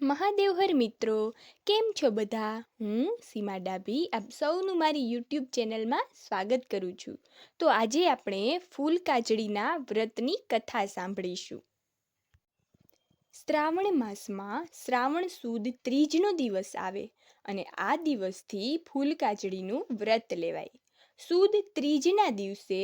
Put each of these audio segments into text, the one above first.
મહાદેવહર મિત્રો, કેમ છો બધા? હું સીમા ડાભી આપ સૌનું મારી યુટ્યુબ ચેનલમાં સ્વાગત કરું છું. તો આજે આપણે ફૂલ કાજળીના વ્રતની કથા સાંભળીશું. શ્રાવણ માસમાં શ્રાવણ સુદ ત્રીજનો દિવસ આવે અને આ દિવસથી ફૂલ કાજળીનું વ્રત લેવાય. સુદ ત્રીજના દિવસે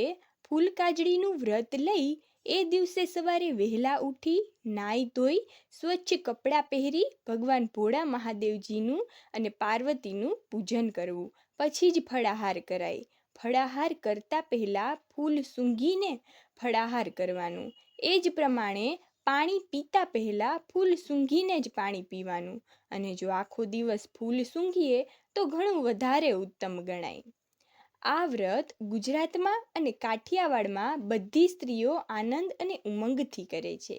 ફૂલ કાજળીનું વ્રત લઈ એ દિવસે સવારે વહેલા ઉઠી નાહી ધોઈ, સ્વચ્છ કપડાં પહેરી ભગવાન ભોળા મહાદેવજીનું અને પાર્વતીનું પૂજન કરવું. પછી જ ફળાહાર કરાય. ફળાહાર કરતાં પહેલાં ફૂલ સૂંઘીને ફળાહાર કરવાનું. એ જ પ્રમાણે પાણી પીતા પહેલાં ફૂલ સૂંઘીને જ પાણી પીવાનું. અને જો આખો દિવસ ફૂલ સૂંઘીએ તો ઘણું વધારે ઉત્તમ ગણાય. આ વ્રત ગુજરાતમાં અને કાઠિયાવાડમાં બધી સ્ત્રીઓ આનંદ અને ઉમંગથી કરે છે.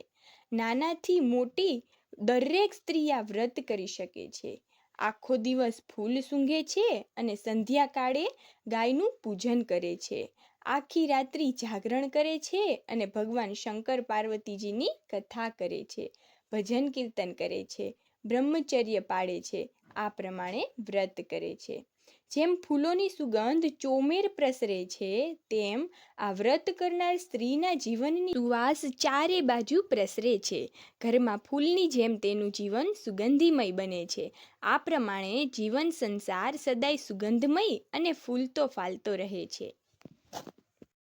નાનાથી મોટી દરેક સ્ત્રી આ વ્રત કરી શકે છે. આખો દિવસ ફૂલ સૂંઘે છે અને સંધ્યાકાળે ગાયનું પૂજન કરે છે. આખી રાત્રિ જાગરણ કરે છે અને ભગવાન શંકર પાર્વતીજીની કથા કરે છે. ભજન કીર્તન કરે છે. બ્રહ્મચર્ય પાળે છે. આ પ્રમાણે વ્રત કરે છે. જેમ ફૂલોની સુગંધ ચોમેર પ્રસરે છે, તેમ આ વ્રત કરનાર સ્ત્રીના જીવનની સુવાસ ચારે બાજુ પ્રસરે છે. ઘરમાં ફૂલની જેમ તેનું જીવન સુગંધીમય બને છે. આ પ્રમાણે જીવન સંસાર સદાય સુગંધમય અને ફૂલતો ફાલતો રહે છે.